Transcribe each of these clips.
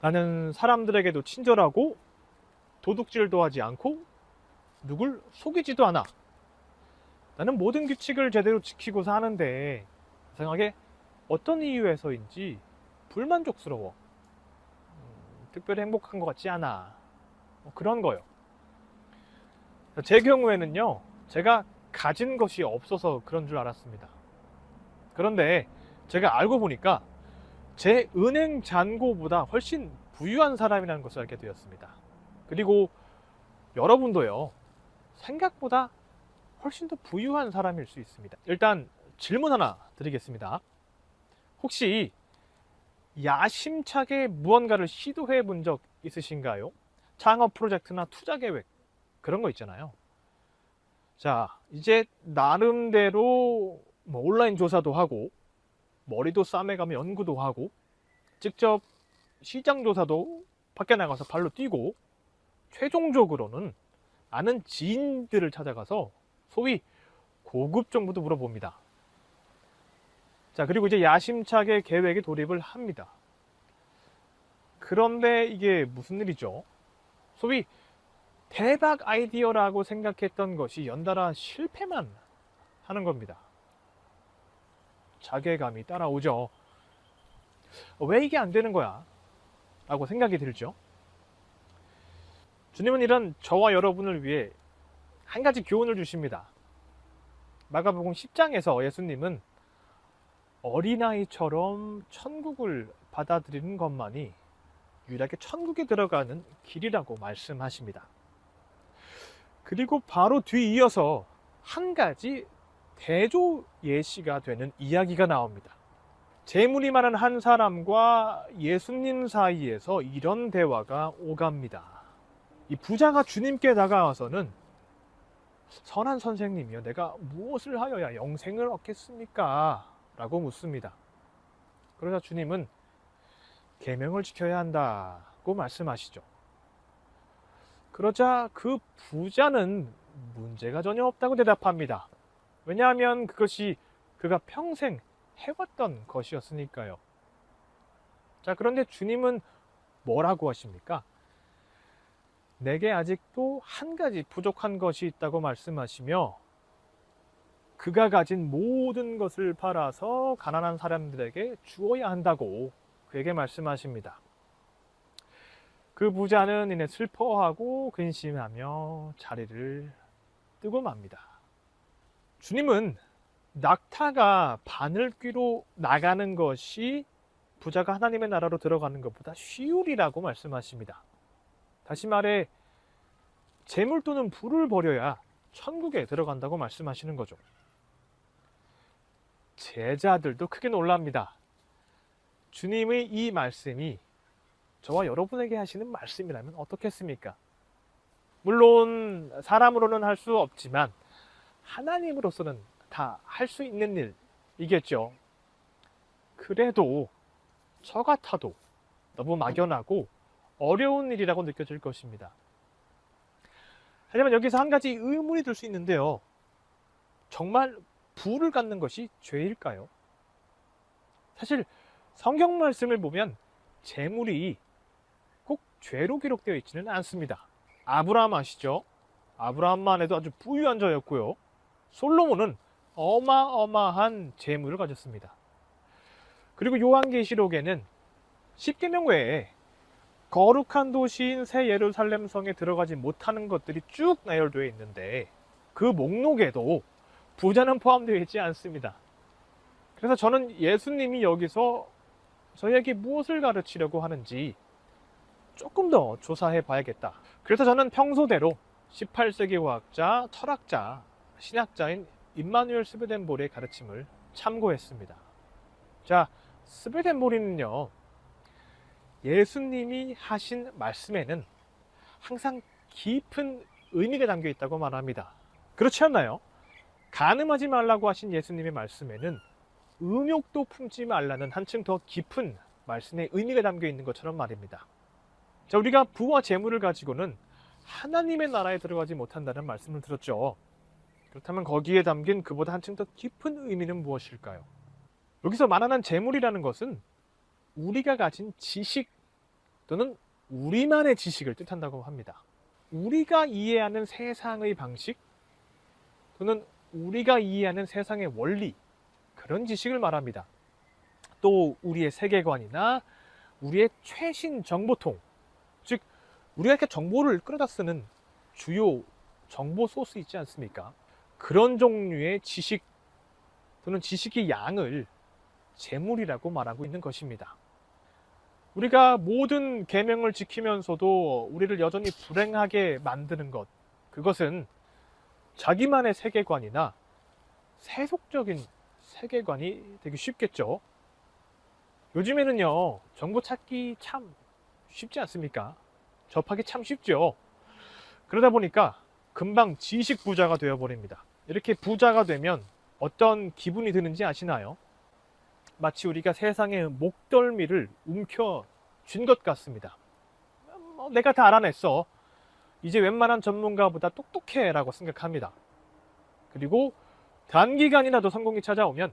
나는 사람들에게도 친절하고 도둑질도 하지 않고 누굴 속이지도 않아. 나는 모든 규칙을 제대로 지키고 사는데 이상하게 어떤 이유에서인지 불만족스러워. 음, 특별히 행복한 것 같지 않아. 뭐 그런 거요. 제 경우에는요, 제가 가진 것이 없어서 그런 줄 알았습니다. 그런데 제가 알고 보니까 제 은행 잔고보다 훨씬 부유한 사람이라는 것을 알게 되었습니다. 그리고 여러분도요, 생각보다 훨씬 더 부유한 사람일 수 있습니다. 일단 질문 하나 드리겠습니다. 혹시 야심차게 무언가를 시도해 본 적 있으신가요? 창업 프로젝트나 투자 계획 그런 거 있잖아요. 자, 이제 나름대로 뭐 온라인 조사도 하고 머리도 싸매가며 연구도 하고 직접 시장 조사도 밖에 나가서 발로 뛰고 최종적으로는 아는 지인들을 찾아가서 소위 고급 정보도 물어봅니다. 자, 그리고 이제 야심차게 계획에 돌입을 합니다. 그런데 이게 무슨 일이죠? 소위 대박 아이디어라고 생각했던 것이 연달아 실패만 하는 겁니다. 자괴감이 따라오죠. 왜 이게 안 되는 거야? 라고 생각이 들죠. 주님은 이런 저와 여러분을 위해 한 가지 교훈을 주십니다. 마가복음 10장에서 예수님은 어린아이처럼 천국을 받아들이는 것만이 유일하게 천국에 들어가는 길이라고 말씀하십니다. 그리고 바로 뒤이어서 한 가지 대조 예시가 되는 이야기가 나옵니다. 재물이 많은 한 사람과 예수님 사이에서 이런 대화가 오갑니다. 이 부자가 주님께 다가와서는 선한 선생님이여 내가 무엇을 하여야 영생을 얻겠습니까? 라고 묻습니다. 그러자 주님은 계명을 지켜야 한다고 말씀하시죠. 그러자 그 부자는 문제가 전혀 없다고 대답합니다. 왜냐하면 그것이 그가 평생 해왔던 것이었으니까요. 자, 그런데 주님은 뭐라고 하십니까? 내게 아직도 한 가지 부족한 것이 있다고 말씀하시며 그가 가진 모든 것을 팔아서 가난한 사람들에게 주어야 한다고 그에게 말씀하십니다. 그 부자는 이내 슬퍼하고 근심하며 자리를 뜨고 맙니다. 주님은 낙타가 바늘귀로 나가는 것이 부자가 하나님의 나라로 들어가는 것보다 쉬우리라고 말씀하십니다. 다시 말해 재물 또는 부를 버려야 천국에 들어간다고 말씀하시는 거죠. 제자들도 크게 놀랍니다. 주님의 이 말씀이 저와 여러분에게 하시는 말씀이라면 어떻겠습니까? 물론 사람으로는 할 수 없지만 하나님으로서는 다 할 수 있는 일이겠죠. 그래도 저 같아도 너무 막연하고 어려운 일이라고 느껴질 것입니다. 하지만 여기서 한 가지 의문이 들 수 있는데요. 정말 부를 갖는 것이 죄일까요? 사실 성경 말씀을 보면 재물이 꼭 죄로 기록되어 있지는 않습니다. 아브라함 아시죠? 아브라함만 해도 아주 부유한 자였고요. 솔로몬은 어마어마한 재물을 가졌습니다. 그리고 요한계시록에는 십계명 외에 거룩한 도시인 새 예루살렘 성에 들어가지 못하는 것들이 쭉 나열되어 있는데 그 목록에도 부자는 포함되어 있지 않습니다. 그래서 저는 예수님이 여기서 저희에게 무엇을 가르치려고 하는지 조금 더 조사해 봐야겠다. 그래서 저는 평소대로 18세기 과학자, 철학자, 신학자인 임마누엘 스베덴볼의 가르침을 참고했습니다. 자, 스베덴볼이는요, 예수님이 하신 말씀에는 항상 깊은 의미가 담겨 있다고 말합니다. 그렇지 않나요? 가늠하지 말라고 하신 예수님의 말씀에는 음욕도 품지 말라는 한층 더 깊은 말씀의 의미가 담겨 있는 것처럼 말입니다. 자, 우리가 부와 재물을 가지고는 하나님의 나라에 들어가지 못한다는 말씀을 들었죠. 그렇다면 거기에 담긴 그보다 한층 더 깊은 의미는 무엇일까요? 여기서 말하는 재물이라는 것은 우리가 가진 지식 또는 우리만의 지식을 뜻한다고 합니다. 우리가 이해하는 세상의 방식 또는 우리가 이해하는 세상의 원리 그런 지식을 말합니다. 또 우리의 세계관이나 우리의 최신 정보통 즉 우리가 이렇게 정보를 끌어다 쓰는 주요 정보 소스 있지 않습니까? 그런 종류의 지식 또는 지식의 양을 재물이라고 말하고 있는 것입니다. 우리가 모든 계명을 지키면서도 우리를 여전히 불행하게 만드는 것 그것은 자기만의 세계관이나 세속적인 세계관이 되기 쉽겠죠. 요즘에는요, 정보 찾기 참 쉽지 않습니까? 접하기 참 쉽죠. 그러다 보니까 금방 지식 부자가 되어버립니다. 이렇게 부자가 되면 어떤 기분이 드는지 아시나요? 마치 우리가 세상의 목덜미를 움켜 쥔 것 같습니다. 뭐 내가 다 알아냈어. 이제 웬만한 전문가보다 똑똑해 라고 생각합니다. 그리고 단기간이라도 성공이 찾아오면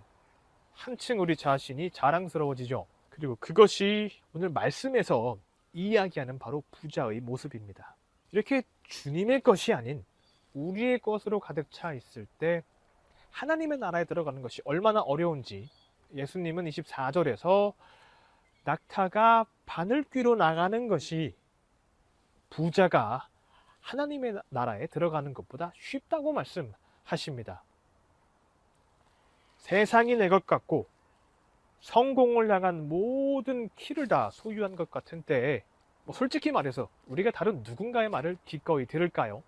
한층 우리 자신이 자랑스러워지죠. 그리고 그것이 오늘 말씀에서 이야기하는 바로 부자의 모습입니다. 이렇게 주님의 것이 아닌 우리의 것으로 가득 차 있을 때 하나님의 나라에 들어가는 것이 얼마나 어려운지 예수님은 24절에서 낙타가 바늘귀로 나가는 것이 부자가 하나님의 나라에 들어가는 것보다 쉽다고 말씀하십니다. 세상이 내 것 같고 성공을 향한 모든 키를 다 소유한 것 같은 때에 뭐 솔직히 말해서 우리가 다른 누군가의 말을 기꺼이 들을까요?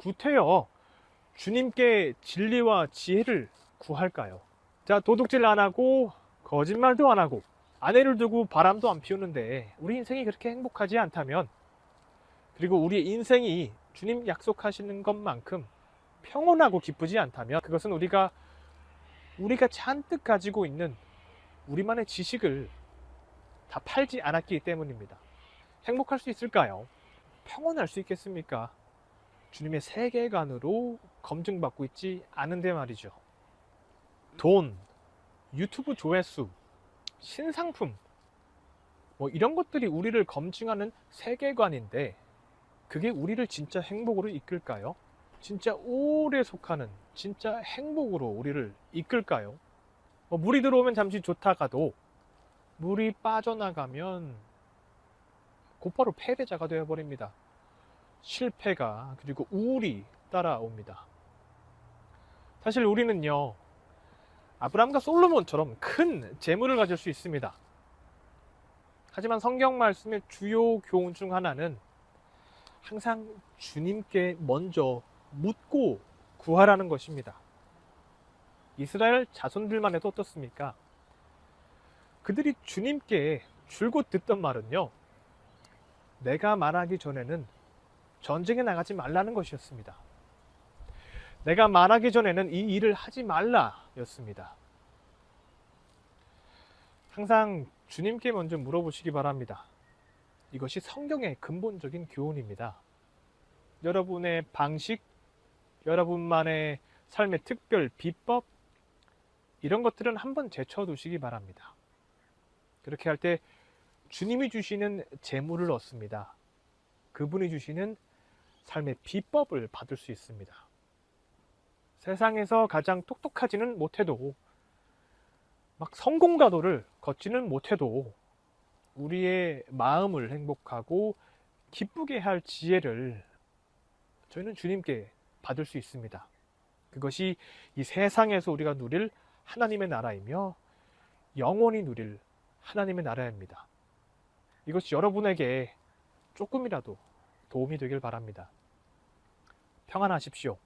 구태여 주님께 진리와 지혜를 구할까요? 자 도둑질 안 하고 거짓말도 안 하고 아내를 두고 바람도 안 피우는데 우리 인생이 그렇게 행복하지 않다면 그리고 우리의 인생이 주님 약속하시는 것만큼 평온하고 기쁘지 않다면 그것은 우리가 우리가 잔뜩 가지고 있는 우리만의 지식을 다 팔지 않았기 때문입니다. 행복할 수 있을까요? 평온할 수 있겠습니까? 주님의 세계관으로 검증받고 있지 않은데 말이죠. 돈, 유튜브 조회수, 신상품, 뭐 이런 것들이 우리를 검증하는 세계관인데 그게 우리를 진짜 행복으로 이끌까요? 진짜 오래 속하는 진짜 행복으로 우리를 이끌까요? 뭐 물이 들어오면 잠시 좋다가도 물이 빠져나가면 곧바로 패배자가 되어버립니다. 실패가 그리고 우울이 따라옵니다. 사실 우리는요, 아브라함과 솔로몬처럼 큰 재물을 가질 수 있습니다. 하지만 성경 말씀의 주요 교훈 중 하나는 항상 주님께 먼저 묻고 구하라는 것입니다. 이스라엘 자손들만 해도 어떻습니까? 그들이 주님께 줄곧 듣던 말은요, 내가 말하기 전에는 전쟁에 나가지 말라는 것이었습니다. 내가 말하기 전에는 이 일을 하지 말라 였습니다. 항상 주님께 먼저 물어보시기 바랍니다. 이것이 성경의 근본적인 교훈입니다. 여러분의 방식, 여러분만의 삶의 특별 비법, 이런 것들은 한번 제쳐 두시기 바랍니다. 그렇게 할 때 주님이 주시는 재물을 얻습니다. 그분이 주시는 삶의 비법을 받을 수 있습니다. 세상에서 가장 똑똑하지는 못해도 막 성공가도를 걷지는 못해도 우리의 마음을 행복하고 기쁘게 할 지혜를 저희는 주님께 받을 수 있습니다. 그것이 이 세상에서 우리가 누릴 하나님의 나라이며 영원히 누릴 하나님의 나라입니다. 이것이 여러분에게 조금이라도 도움이 되길 바랍니다. 평안하십시오.